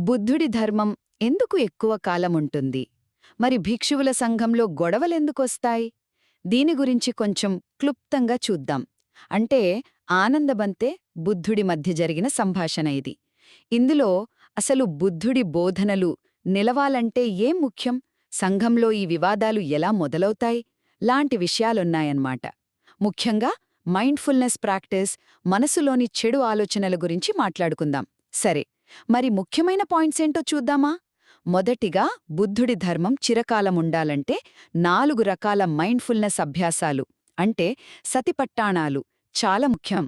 బుద్ధుడి ధర్మం ఎందుకు ఎక్కువ కాలముంటుంది? మరి భిక్షువుల సంఘంలో గొడవలెందుకొస్తాయి? దీని గురించి కొంచెం క్లుప్తంగా చూద్దాం. అంటే ఆనందబంతే బుద్ధుడి మధ్య జరిగిన సంభాషణ ఇది. ఇందులో అసలు బుద్ధుడి బోధనలు నిలవాలంటే ఏం ముఖ్యం? సంఘంలో ఈ వివాదాలు ఎలా మొదలవుతాయి? లాంటి విషయాలున్నాయన్నమాట. ముఖ్యంగా మైండ్ఫుల్నెస్ ప్రాక్టీస్ మనసులోని చెడు ఆలోచనల గురించి మాట్లాడుకుందాం. సరే మరి ముఖ్యమైన పాయింట్స్ ఏంటో చూద్దామా? మొదటిగా బుద్ధుడి ధర్మం చిరకాలముండాలంటే నాలుగు రకాల మైండ్ఫుల్నెస్ అభ్యాసాలు అంటే సతిపట్టాణాలు చాలా ముఖ్యం.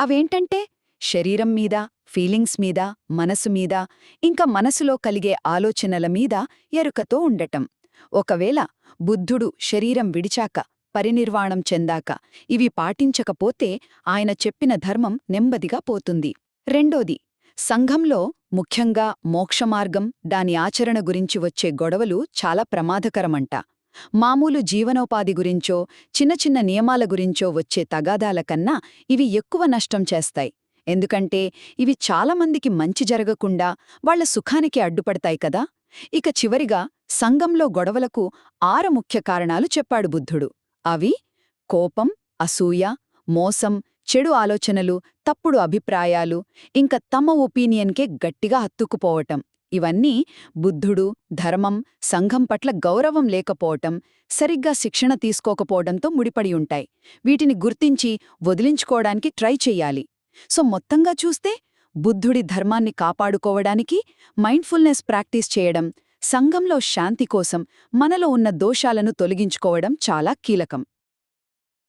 అవేంటంటే శరీరం మీద ఫీలింగ్స్ మీద మనసు మీద ఇంకా మనసులో కలిగే ఆలోచనల మీద ఎరుకతో ఉండటం. ఒకవేళ బుద్ధుడు శరీరం విడిచాక పరినిర్వాణం చెందాక ఇవి పాటించకపోతే ఆయన చెప్పిన ధర్మం నెమ్మదిగా పోతుంది. రెండోది సంఘంలో ముఖ్యంగా మోక్షమార్గం దాని ఆచరణ గురించి వచ్చే గొడవలు చాలా ప్రమాదకరమంట. మామూలు జీవనోపాధి గురించో చిన్న చిన్న నియమాల గురించో వచ్చే తగాదాల కన్నా ఇవి ఎక్కువ నష్టం చేస్తాయి. ఎందుకంటే ఇవి చాలామందికి మంచి జరగకుండా వాళ్ళ సుఖానికి అడ్డుపడతాయి కదా. ఇక చివరిగా సంఘంలో గొడవలకు ఆరు ముఖ్య కారణాలు చెప్పాడు బుద్ధుడు. అవి కోపం అసూయ మోసం చెడు ఆలోచనలు తప్పుడు అభిప్రాయాలు ఇంక తమ ఒపీనియన్కే గట్టిగా హత్తుకుపోవటం. ఇవన్నీ బుద్ధుడు ధర్మం సంఘం పట్ల గౌరవం లేకపోవటం సరిగ్గా శిక్షణ తీసుకోకపోవడంతో ముడిపడి ఉంటాయి. వీటిని గుర్తించి వదిలించుకోవడానికి ట్రై చెయ్యాలి. సో మొత్తంగా చూస్తే బుద్ధుడి ధర్మాన్ని కాపాడుకోవడానికి మైండ్ఫుల్నెస్ ప్రాక్టీస్ చేయడం సంఘంలో శాంతి కోసం మనలో ఉన్న దోషాలను తొలగించుకోవడం చాలా కీలకం.